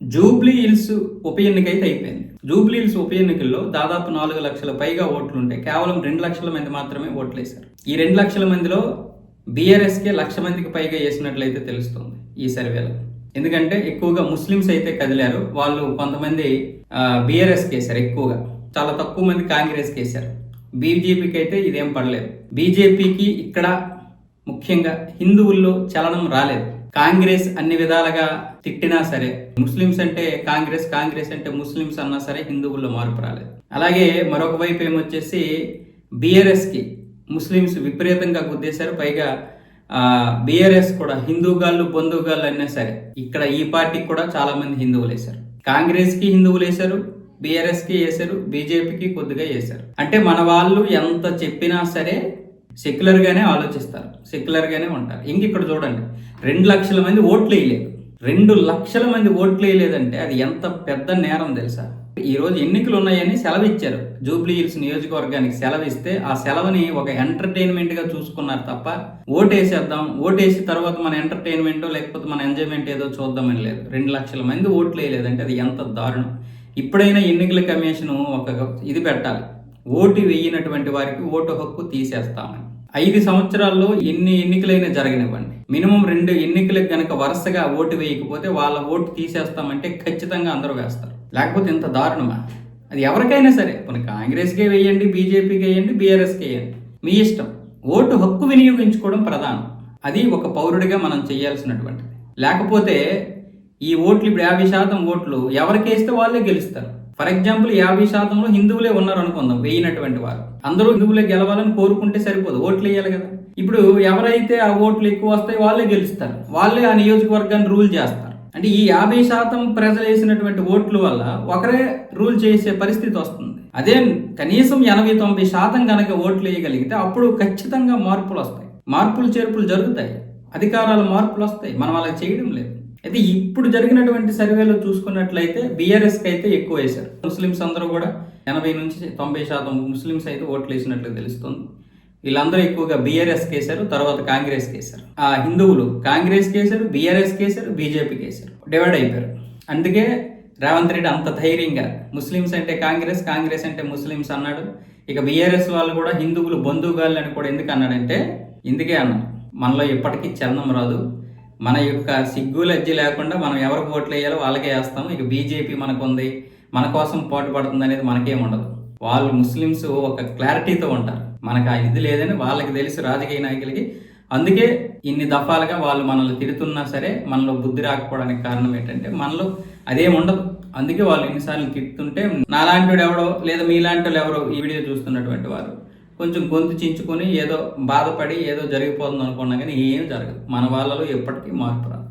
Jubilee hills ఉప ఎన్నిక అయితే అయిపోయింది. జూబ్లీ హిల్స్ ఉప ఎన్నికల్లో దాదాపు నాలుగు లక్షల పైగా ఓట్లు ఉంటే కేవలం రెండు లక్షల మంది మాత్రమే ఓట్లు వేశారు ఈ రెండు లక్షల మందిలో బీఆర్ఎస్కే లక్ష మందికి పైగా వేసినట్లయితే తెలుస్తుంది ఈ సర్వేలో. ఎందుకంటే ఎక్కువగా ముస్లిమ్స్ అయితే కదిలారు. వాళ్ళు కొంతమంది బీఆర్ఎస్కి వేశారు ఎక్కువగా. చాలా తక్కువ మంది కాంగ్రెస్కి వేశారు. బీజేపీకి అయితే ఇదేం పడలేదు. బీజేపీకి ఇక్కడ ముఖ్యంగా హిందువుల్లో చలనం రాలేదు. కాంగ్రెస్ అన్ని విధాలుగా తిట్టినా సరే ముస్లిమ్స్ అంటే కాంగ్రెస్ కాంగ్రెస్ అంటే ముస్లిమ్స్ అన్నా సరే హిందువుల్లో మార్పు రాలేదు. అలాగే మరొక వైపు ఏమొచ్చేసి బీఆర్ఎస్కి ముస్లిమ్స్ విపరీతంగా గుద్దేశారు. పైగా బీఆర్ఎస్ కూడా హిందూగాళ్ళు బంధువుగాళ్ళు అన్నా సరే ఇక్కడ ఈ పార్టీకి కూడా చాలా మంది హిందువులు వేశారు. కాంగ్రెస్కి హిందువులు వేశారు బీఆర్ఎస్కి వేశారు బీజేపీకి కొద్దిగా వేశారు. అంటే మన వాళ్ళు ఎంత చెప్పినా సరే సెక్యులర్గానే ఆలోచిస్తారు. సెక్యులర్గానే ఉంటారు. ఇంక ఇక్కడ చూడండి. రెండు లక్షల మంది ఓట్లు వేయలేదు. రెండు లక్షల మంది ఓట్లు వేయలేదంటే అది ఎంత పెద్ద నేరం తెలుసా? ఈరోజు ఎన్నికలు ఉన్నాయని సెలవు ఇచ్చారు. జూబ్లీ హిల్స్ నియోజకవర్గానికి సెలవు ఇస్తే ఆ సెలవుని ఒక ఎంటర్టైన్మెంట్గా చూసుకున్నారు తప్ప ఓటేసేద్దాం. ఓటేసి తర్వాత మన ఎంటర్టైన్మెంట్ లేకపోతే మన ఎంజాయ్మెంట్ ఏదో చూద్దామని లేదు. రెండు లక్షల మంది ఓట్లు వేయలేదంటే అది ఎంత దారుణం. ఇప్పుడైనా ఎన్నికల కమిషన్ ఒక ఇది పెట్టాలి. ఓటు వేయనటువంటి వారికి ఓటు హక్కు తీసేస్తామని. ఐదు సంవత్సరాల్లో ఎన్ని ఎన్నికలైనా జరగనివ్వండి. మినిమం రెండు ఎన్నికలకు గనక వరుసగా ఓటు వేయకపోతే వాళ్ళ ఓటు తీసేస్తామంటే ఖచ్చితంగా అందరూ వేస్తారు. లేకపోతే ఇంత దారుణమా? అది ఎవరికైనా సరే. మన కాంగ్రెస్కే వేయండి బీజేపీకి వేయండి బీఆర్ఎస్కి వేయండి. మీ ఇష్టం. ఓటు హక్కు వినియోగించుకోవడం ప్రధానం. అది ఒక పౌరుడిగా మనం చేయాల్సినటువంటిది. లేకపోతే ఈ ఓట్లు ఇప్పుడు యాభై శాతం ఓట్లు ఎవరికేస్తే వాళ్ళే గెలుస్తారు. ఫర్ ఎగ్జాంపుల్ యాభై శాతంలో హిందువులే ఉన్నారు అనుకుందాం వేయినటువంటి వారు. అందరూ హిందువులే గెలవాలని కోరుకుంటే సరిపోదు ఓట్లు వేయాలి కదా. ఇప్పుడు ఎవరైతే ఆ ఓట్లు ఎక్కువ వస్తాయి వాళ్ళే గెలుస్తారు. వాళ్ళే ఆ నియోజకవర్గాన్ని రూల్ చేస్తారు. అంటే ఈ యాభై శాతం ప్రజలు వేసినటువంటి ఓట్ల వల్ల ఒకరే రూల్ చేసే పరిస్థితి వస్తుంది. అదే కనీసం ఎనభై తొంభై శాతం కనుక ఓట్లు వేయగలిగితే అప్పుడు ఖచ్చితంగా మార్పులు వస్తాయి. మార్పులు చేర్పులు జరుగుతాయి. అధికారాల మార్పులు వస్తాయి. మనం అలా చేయడం లేదు. అయితే ఇప్పుడు జరిగినటువంటి సర్వేలో చూసుకున్నట్లయితే బీఆర్ఎస్కి అయితే ఎక్కువ వేశారు. ముస్లిమ్స్ అందరూ కూడా ఎనభై నుంచి తొంభై శాతం ముస్లిమ్స్ అయితే ఓట్లు వేసినట్లు తెలుస్తుంది. వీళ్ళందరూ ఎక్కువగా బీఆర్ఎస్ కేసారు తర్వాత కాంగ్రెస్ కేసారు ఆ హిందువులు కాంగ్రెస్ కేసారు బీఆర్ఎస్ కేసారు బీజేపీ కేసారు డివైడ్ అయిపోయారు. అందుకే రేవంత్ రెడ్డి అంత ధైర్యంగా ముస్లిమ్స్ అంటే కాంగ్రెస్ కాంగ్రెస్ అంటే ముస్లిమ్స్ అన్నాడు. ఇక బీఆర్ఎస్ వాళ్ళు కూడా హిందువులు బంధువుగాళ్ళు అని కూడా ఎందుకు అన్నాడంటే ఇందుకే అన్నారు. మనలో ఎప్పటికీ చలనం రాదు. మన యొక్క సిగ్గు లజ్జి లేకుండా మనం ఎవరికి ఓట్లు వేయాలో వాళ్ళకే వేస్తాము ఇక బీజేపీ మనకుంది. మన కోసం పోటు పడుతుంది అనేది మనకేం ఉండదు. వాళ్ళు ముస్లిమ్స్ ఒక క్లారిటీతో ఉంటారు. మనకు ఆ ఇది లేదని వాళ్ళకి తెలిసి రాజకీయ నాయకులకి. అందుకే ఇన్ని దఫాలుగా వాళ్ళు మనల్ని తిడుతున్నా సరే మనలో బుద్ధి రాకపోవడానికి కారణం ఏంటంటే మనలో అదేం ఉండదు. అందుకే వాళ్ళు ఎన్నిసార్లు తిడుతుంటే నాలాంటి ఎవడో లేదా మీలాంటి వాళ్ళు ఎవరో ఈ వీడియో చూస్తున్నటువంటి వారు కొంచెం గొంతు చించుకొని ఏదో బాధపడి ఏదో జరిగిపోతుంది అనుకున్నా కానీ ఏం జరగదు. మన వాళ్ళలో ఎప్పటికీ మార్పు రాదు.